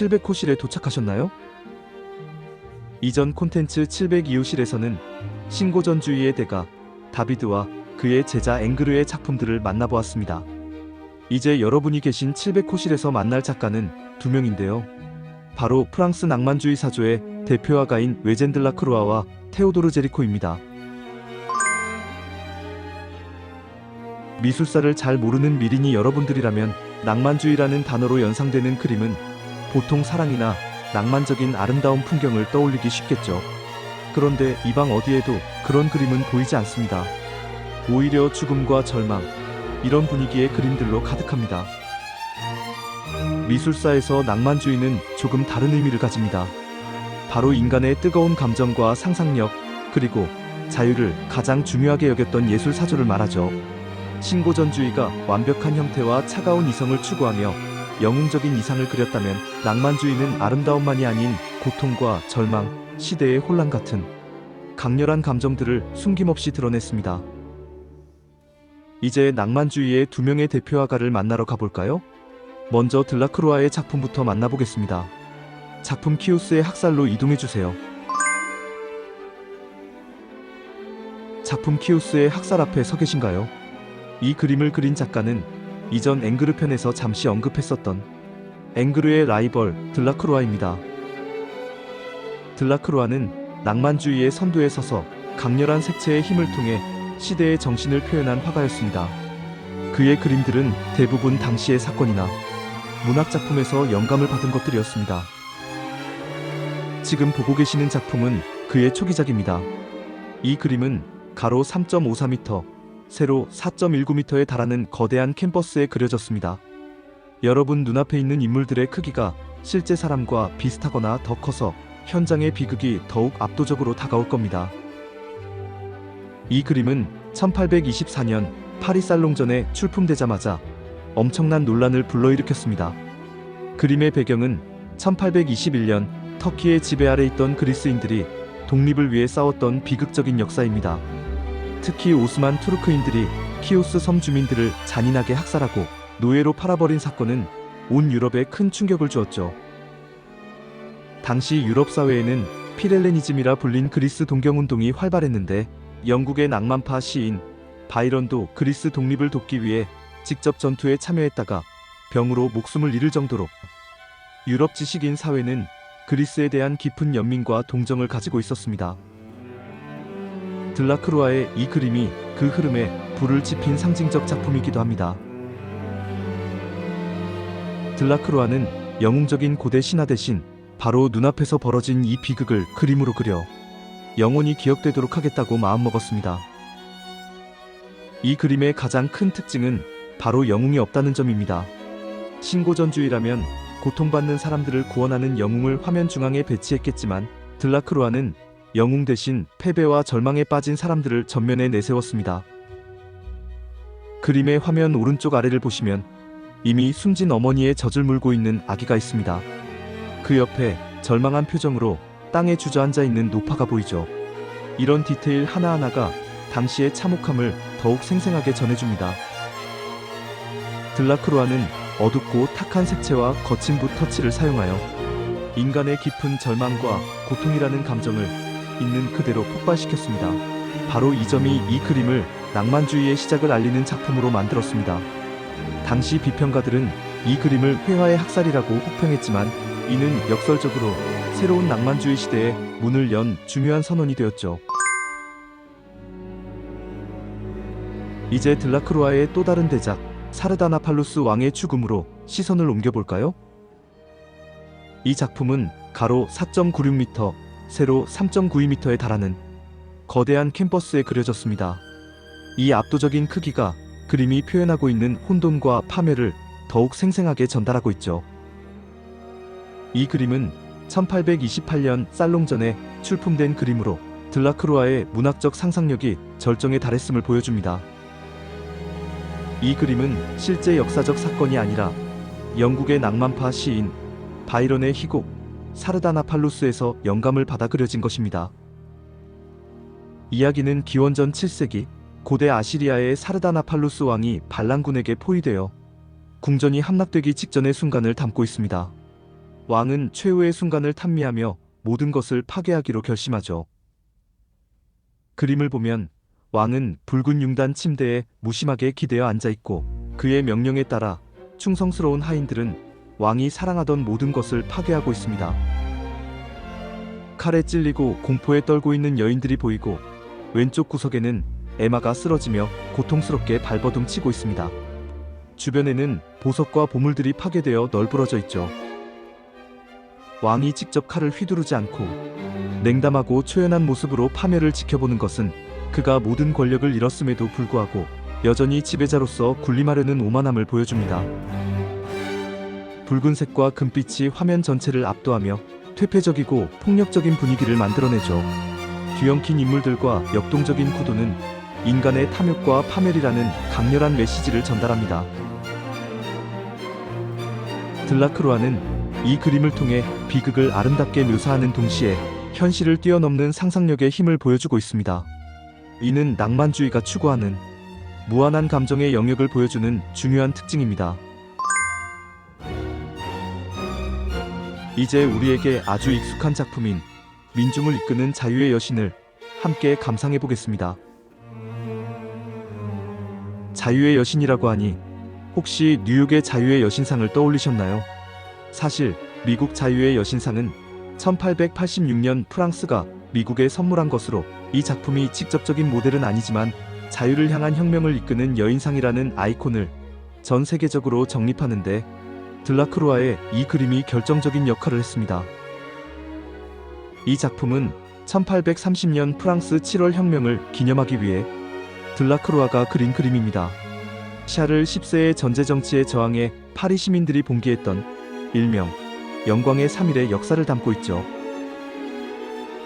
700호실에 도착하셨나요? 이전 콘텐츠 702호실에서는 신고전주의의 대가 다비드와 그의 제자 앵그르의 작품들을 만나보았습니다. 이제 여러분이 계신 700호실에서 만날 작가는 두 명인데요. 바로 프랑스 낭만주의 사조의 대표화가인 외젠들라 크루아와 테오도르 제리코입니다. 미술사를 잘 모르는 미린이 여러분들이라면 낭만주의라는 단어로 연상되는 그림은 보통 사랑이나 낭만적인 아름다운 풍경을 떠올리기 쉽겠죠. 그런데 이 방 어디에도 그런 그림은 보이지 않습니다. 오히려 죽음과 절망, 이런 분위기의 그림들로 가득합니다. 미술사에서 낭만주의는 조금 다른 의미를 가집니다. 바로 인간의 뜨거운 감정과 상상력, 그리고 자유를 가장 중요하게 여겼던 예술 사조를 말하죠. 신고전주의가 완벽한 형태와 차가운 이성을 추구하며 영웅적인 이상을 그렸다면 낭만주의는 아름다움만이 아닌 고통과 절망, 시대의 혼란 같은 강렬한 감정들을 숨김없이 드러냈습니다. 이제 낭만주의의 두 명의 대표화가를 만나러 가볼까요? 먼저 들라크로아의 작품부터 만나보겠습니다. 작품 키우스의 학살로 이동해주세요. 작품 키우스의 학살 앞에 서 계신가요? 이 그림을 그린 작가는 이전 앵그르 편에서 잠시 언급했었던 앵그르의 라이벌 들라크로아입니다. 들라크로아는 낭만주의의 선두에 서서 강렬한 색채의 힘을 통해 시대의 정신을 표현한 화가였습니다. 그의 그림들은 대부분 당시의 사건이나 문학작품에서 영감을 받은 것들이었습니다. 지금 보고 계시는 작품은 그의 초기작입니다. 이 그림은 가로 3.54m, 세로 4.19m에 달하는 거대한 캔버스에 그려졌습니다. 여러분 눈앞에 있는 인물들의 크기가 실제 사람과 비슷하거나 더 커서 현장의 비극이 더욱 압도적으로 다가올 겁니다. 이 그림은 1824년 파리 살롱전에 출품되자마자 엄청난 논란을 불러일으켰습니다. 그림의 배경은 1821년 터키의 지배 아래 있던 그리스인들이 독립을 위해 싸웠던 비극적인 역사입니다. 특히 오스만 투르크인들이 키오스 섬 주민들을 잔인하게 학살하고 노예로 팔아버린 사건은 온 유럽에 큰 충격을 주었죠. 당시 유럽 사회에는 피렐레니즘이라 불린 그리스 동경운동이 활발했는데 영국의 낭만파 시인 바이런도 그리스 독립을 돕기 위해 직접 전투에 참여했다가 병으로 목숨을 잃을 정도로 유럽 지식인 사회는 그리스에 대한 깊은 연민과 동정을 가지고 있었습니다. 들라크루아의 이 그림이 그 흐름에 불을 지핀 상징적 작품이기도 합니다. 들라크루아는 영웅적인 고대 신화 대신 바로 눈앞에서 벌어진 이 비극을 그림으로 그려 영원히 기억되도록 하겠다고 마음먹었습니다. 이 그림의 가장 큰 특징은 바로 영웅이 없다는 점입니다. 신고전주의라면 고통받는 사람들을 구원하는 영웅을 화면 중앙에 배치했겠지만 들라크루아는 영웅 대신 패배와 절망에 빠진 사람들을 전면에 내세웠습니다. 그림의 화면 오른쪽 아래를 보시면 이미 숨진 어머니의 젖을 물고 있는 아기가 있습니다. 그 옆에 절망한 표정으로 땅에 주저앉아 있는 노파가 보이죠. 이런 디테일 하나하나가 당시의 참혹함을 더욱 생생하게 전해줍니다. 들라크로아는 어둡고 탁한 색채와 거친 붓 터치를 사용하여 인간의 깊은 절망과 고통이라는 감정을 있는 그대로 폭발시켰습니다. 바로 이 점이 이 그림을 낭만주의의 시작을 알리는 작품으로 만들었습니다. 당시 비평가들은 이 그림을 회화의 학살이라고 혹평했지만 이는 역설적으로 새로운 낭만주의 시대에 문을 연 중요한 선언이 되었죠. 이제 들라크로아의 또 다른 대작 사르다나팔루스 왕의 죽음으로 시선을 옮겨볼까요? 이 작품은 가로 4.96m, 세로 3.92m에 달하는 거대한 캠퍼스에 그려졌습니다. 이 압도적인 크기가 그림이 표현하고 있는 혼돈과 파멸을 더욱 생생하게 전달하고 있죠. 이 그림은 1828년 살롱전에 출품된 그림으로 들라크로아의 문학적 상상력이 절정에 달했음을 보여줍니다. 이 그림은 실제 역사적 사건이 아니라 영국의 낭만파 시인 바이런의 희곡 사르다나 팔루스에서 영감을 받아 그려진 것입니다. 이야기는 기원전 7세기 고대 아시리아의 사르다나 팔루스 왕이 반란군에게 포위되어 궁전이 함락되기 직전의 순간을 담고 있습니다. 왕은 최후의 순간을 탐미하며 모든 것을 파괴하기로 결심하죠. 그림을 보면 왕은 붉은 융단 침대에 무심하게 기대어 앉아 있고 그의 명령에 따라 충성스러운 하인들은 왕이 사랑하던 모든 것을 파괴하고 있습니다. 칼에 찔리고 공포에 떨고 있는 여인들이 보이고 왼쪽 구석에는 에마가 쓰러지며 고통스럽게 발버둥 치고 있습니다. 주변에는 보석과 보물들이 파괴되어 널브러져 있죠. 왕이 직접 칼을 휘두르지 않고 냉담하고 초연한 모습으로 파멸을 지켜보는 것은 그가 모든 권력을 잃었음에도 불구하고 여전히 지배자로서 군림하려는 오만함을 보여줍니다. 붉은색과 금빛이 화면 전체를 압도하며 퇴폐적이고 폭력적인 분위기를 만들어내죠. 뒤엉킨 인물들과 역동적인 구도는 인간의 탐욕과 파멸이라는 강렬한 메시지를 전달합니다. 들라크로아는 이 그림을 통해 비극을 아름답게 묘사하는 동시에 현실을 뛰어넘는 상상력의 힘을 보여주고 있습니다. 이는 낭만주의가 추구하는 무한한 감정의 영역을 보여주는 중요한 특징입니다. 이제 우리에게 아주 익숙한 작품인 민중을 이끄는 자유의 여신을 함께 감상해 보겠습니다. 자유의 여신이라고 하니 혹시 뉴욕의 자유의 여신상을 떠올리셨나요? 사실 미국 자유의 여신상은 1886년 프랑스가 미국에 선물한 것으로 이 작품이 직접적인 모델은 아니지만 자유를 향한 혁명을 이끄는 여인상이라는 아이콘을 전 세계적으로 정립하는데 들라크로아의 이 그림이 결정적인 역할을 했습니다. 이 작품은 1830년 프랑스 7월 혁명을 기념하기 위해 들라크로아가 그린 그림입니다. 샤를 10세의 전제 정치에 저항해 파리 시민들이 봉기했던 일명 영광의 3일의 역사를 담고 있죠.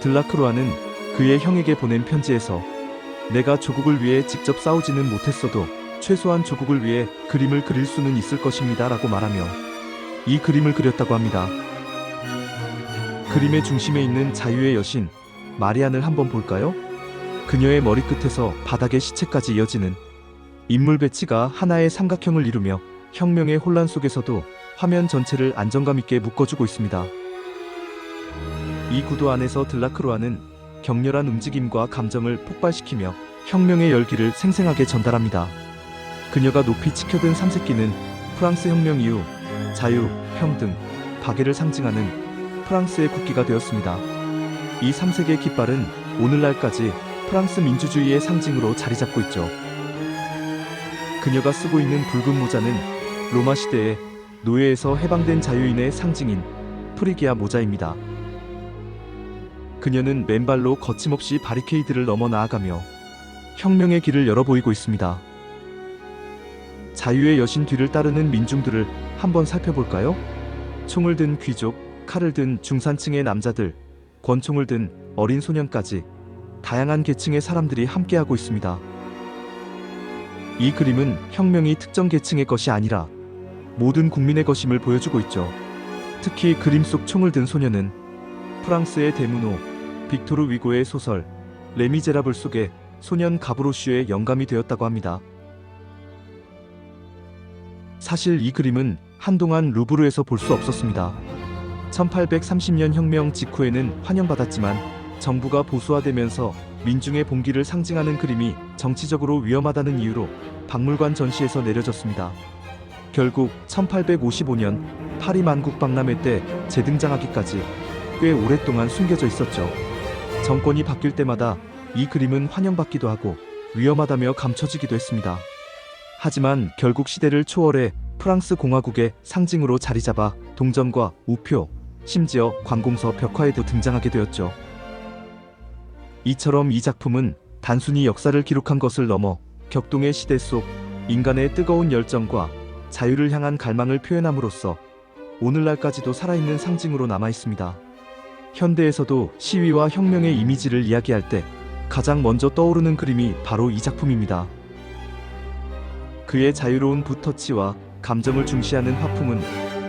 들라크로아는 그의 형에게 보낸 편지에서 내가 조국을 위해 직접 싸우지는 못했어도 최소한 조국을 위해 그림을 그릴 수는 있을 것입니다. 라고 말하며 이 그림을 그렸다고 합니다. 그림의 중심에 있는 자유의 여신, 마리안을 한번 볼까요? 그녀의 머리끝에서 바닥의 시체까지 이어지는 인물 배치가 하나의 삼각형을 이루며 혁명의 혼란 속에서도 화면 전체를 안정감 있게 묶어주고 있습니다. 이 구도 안에서 들라크로아는 격렬한 움직임과 감정을 폭발시키며 혁명의 열기를 생생하게 전달합니다. 그녀가 높이 치켜든 삼색기는 프랑스 혁명 이후 자유, 평등, 박애를 상징하는 프랑스의 국기가 되었습니다. 이 삼색의 깃발은 오늘날까지 프랑스 민주주의의 상징으로 자리 잡고 있죠. 그녀가 쓰고 있는 붉은 모자는 로마 시대에 노예에서 해방된 자유인의 상징인 프리기아 모자입니다. 그녀는 맨발로 거침없이 바리케이드를 넘어 나아가며 혁명의 길을 열어 보이고 있습니다. 자유의 여신 뒤를 따르는 민중들을 한번 살펴볼까요? 총을 든 귀족, 칼을 든 중산층의 남자들, 권총을 든 어린 소년까지 다양한 계층의 사람들이 함께하고 있습니다. 이 그림은 혁명이 특정 계층의 것이 아니라 모든 국민의 것임을 보여주고 있죠. 특히 그림 속 총을 든 소년은 프랑스의 대문호 빅토르 위고의 소설 레미제라블 속의 소년 가브로슈의 영감이 되었다고 합니다. 사실 이 그림은 한동안 루브르에서 볼 수 없었습니다. 1830년 혁명 직후에는 환영받았지만 정부가 보수화되면서 민중의 봉기를 상징하는 그림이 정치적으로 위험하다는 이유로 박물관 전시에서 내려졌습니다. 결국 1855년 파리 만국 박람회 때 재등장하기까지 꽤 오랫동안 숨겨져 있었죠. 정권이 바뀔 때마다 이 그림은 환영받기도 하고 위험하다며 감춰지기도 했습니다. 하지만 결국 시대를 초월해 프랑스 공화국의 상징으로 자리 잡아 동전과 우표, 심지어 관공서 벽화에도 등장하게 되었죠. 이처럼 이 작품은 단순히 역사를 기록한 것을 넘어 격동의 시대 속 인간의 뜨거운 열정과 자유를 향한 갈망을 표현함으로써 오늘날까지도 살아있는 상징으로 남아 있습니다. 현대에서도 시위와 혁명의 이미지를 이야기할 때 가장 먼저 떠오르는 그림이 바로 이 작품입니다. 그의 자유로운 붓터치와 감정을 중시하는 화풍은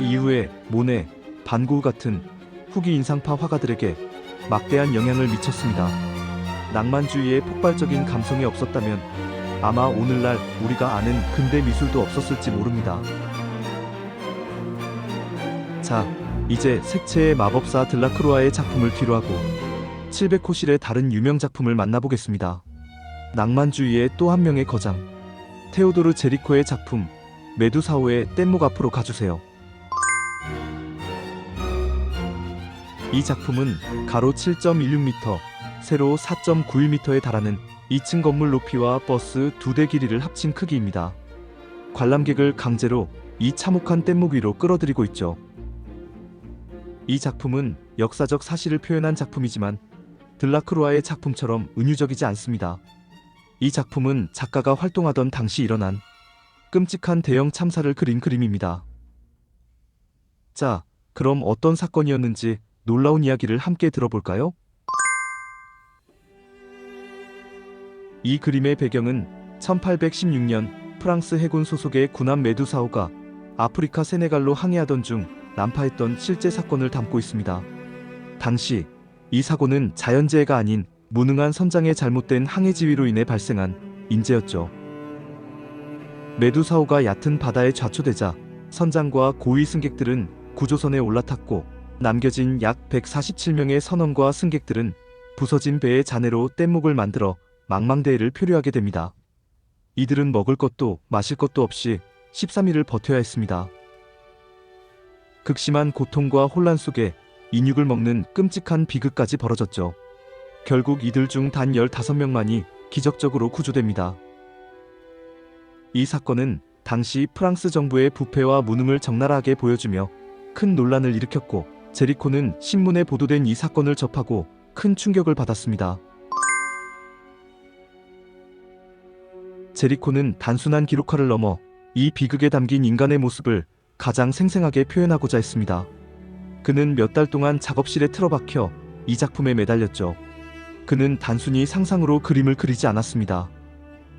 이후에 모네, 반고우 같은 후기 인상파 화가들에게 막대한 영향을 미쳤습니다. 낭만주의의 폭발적인 감성이 없었다면 아마 오늘날 우리가 아는 근대 미술도 없었을지 모릅니다. 자, 이제 색채의 마법사 들라크로아의 작품을 뒤로하고 700호실의 다른 유명 작품을 만나보겠습니다. 낭만주의의 또 한 명의 거장 테오도르 제리코의 작품 메두사호의 뗏목 앞으로 가주세요. 이 작품은 가로 7.16m, 세로 4.91m에 달하는 2층 건물 높이와 버스 두 대 길이를 합친 크기입니다. 관람객을 강제로 이 참혹한 뗏목 위로 끌어들이고 있죠. 이 작품은 역사적 사실을 표현한 작품이지만 들라크로아의 작품처럼 은유적이지 않습니다. 이 작품은 작가가 활동하던 당시 일어난 끔찍한 대형 참사를 그린 그림입니다. 자, 그럼 어떤 사건이었는지 놀라운 이야기를 함께 들어볼까요? 이 그림의 배경은 1816년 프랑스 해군 소속의 군함 메두사호가 아프리카 세네갈로 항해하던 중 난파했던 실제 사건을 담고 있습니다. 당시 이 사고는 자연재해가 아닌 무능한 선장의 잘못된 항해 지휘로 인해 발생한 인재였죠. 메두사호가 얕은 바다에 좌초되자 선장과 고위 승객들은 구조선에 올라탔고 남겨진 약 147명의 선원과 승객들은 부서진 배의 잔해로 뗏목을 만들어 망망대해를 표류하게 됩니다. 이들은 먹을 것도 마실 것도 없이 13일을 버텨야 했습니다. 극심한 고통과 혼란 속에 인육을 먹는 끔찍한 비극까지 벌어졌죠. 결국 이들 중 단 15명만이 기적적으로 구조됩니다. 이 사건은 당시 프랑스 정부의 부패와 무능을 적나라하게 보여주며 큰 논란을 일으켰고 제리코는 신문에 보도된 이 사건을 접하고 큰 충격을 받았습니다. 제리코는 단순한 기록화를 넘어 이 비극에 담긴 인간의 모습을 가장 생생하게 표현하고자 했습니다. 그는 몇 달 동안 작업실에 틀어박혀 이 작품에 매달렸죠. 그는 단순히 상상으로 그림을 그리지 않았습니다.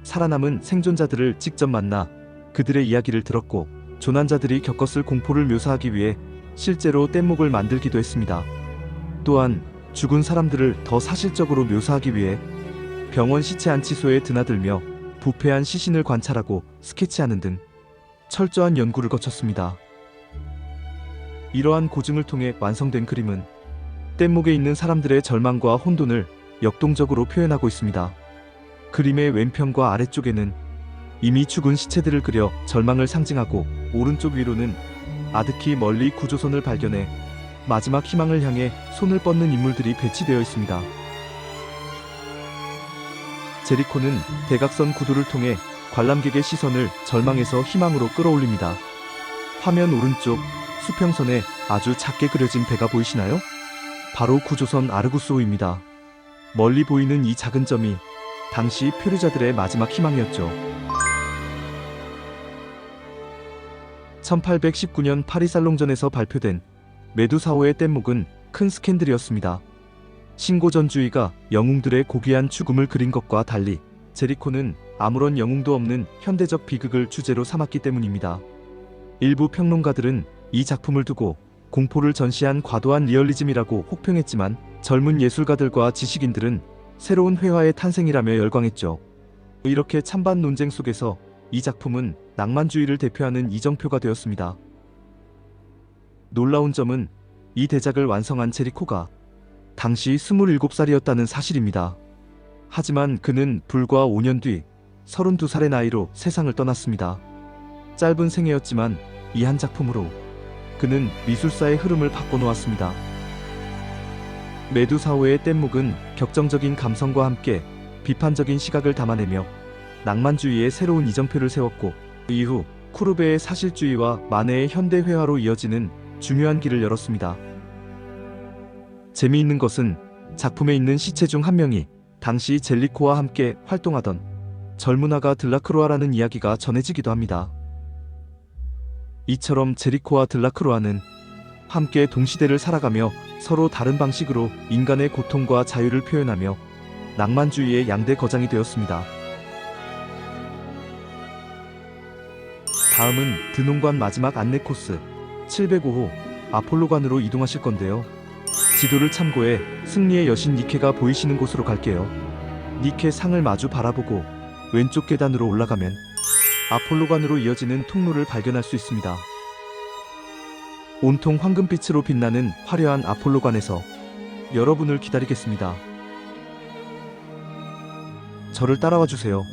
살아남은 생존자들을 직접 만나 그들의 이야기를 들었고 조난자들이 겪었을 공포를 묘사하기 위해 실제로 뗏목을 만들기도 했습니다. 또한 죽은 사람들을 더 사실적으로 묘사하기 위해 병원 시체 안치소에 드나들며 부패한 시신을 관찰하고 스케치하는 등 철저한 연구를 거쳤습니다. 이러한 고증을 통해 완성된 그림은 뗏목에 있는 사람들의 절망과 혼돈을 역동적으로 표현하고 있습니다. 그림의 왼편과 아래쪽에는 이미 죽은 시체들을 그려 절망을 상징하고 오른쪽 위로는 아득히 멀리 구조선을 발견해 마지막 희망을 향해 손을 뻗는 인물들이 배치되어 있습니다. 제리코는 대각선 구도를 통해 관람객의 시선을 절망에서 희망으로 끌어올립니다. 화면 오른쪽 수평선에 아주 작게 그려진 배가 보이시나요? 바로 구조선 아르구스호입니다. 멀리 보이는 이 작은 점이 당시 표류자들의 마지막 희망이었죠. 1819년 파리 살롱전에서 발표된 메두사호의 뗏목은 큰 스캔들이었습니다. 신고전주의가 영웅들의 고귀한 죽음을 그린 것과 달리 제리코는 아무런 영웅도 없는 현대적 비극을 주제로 삼았기 때문입니다. 일부 평론가들은 이 작품을 두고 공포를 전시한 과도한 리얼리즘이라고 혹평했지만 젊은 예술가들과 지식인들은 새로운 회화의 탄생이라며 열광했죠. 이렇게 찬반 논쟁 속에서 이 작품은 낭만주의를 대표하는 이정표가 되었습니다. 놀라운 점은 이 대작을 완성한 제리코가 당시 27살이었다는 사실입니다. 하지만 그는 불과 5년 뒤 32살의 나이로 세상을 떠났습니다. 짧은 생애였지만 이 한 작품으로 그는 미술사의 흐름을 바꿔놓았습니다. 메두사호의 뗏목은 격정적인 감성과 함께 비판적인 시각을 담아내며 낭만주의의 새로운 이정표를 세웠고 그 이후 쿠르베의 사실주의와 마네의 현대 회화로 이어지는 중요한 길을 열었습니다. 재미있는 것은 작품에 있는 시체 중 한 명이 당시 젤리코와 함께 활동하던 젊은 아가 들라크로아라는 이야기가 전해지기도 합니다. 이처럼 제리코와 들라크로아는 함께 동시대를 살아가며 서로 다른 방식으로 인간의 고통과 자유를 표현하며 낭만주의의 양대 거장이 되었습니다. 다음은 드논관 마지막 안내 코스 705호 아폴로관으로 이동하실 건데요. 지도를 참고해 승리의 여신 니케가 보이시는 곳으로 갈게요. 니케 상을 마주 바라보고 왼쪽 계단으로 올라가면 아폴로관으로 이어지는 통로를 발견할 수 있습니다. 온통 황금빛으로 빛나는 화려한 아폴로관에서 여러분을 기다리겠습니다. 저를 따라와 주세요.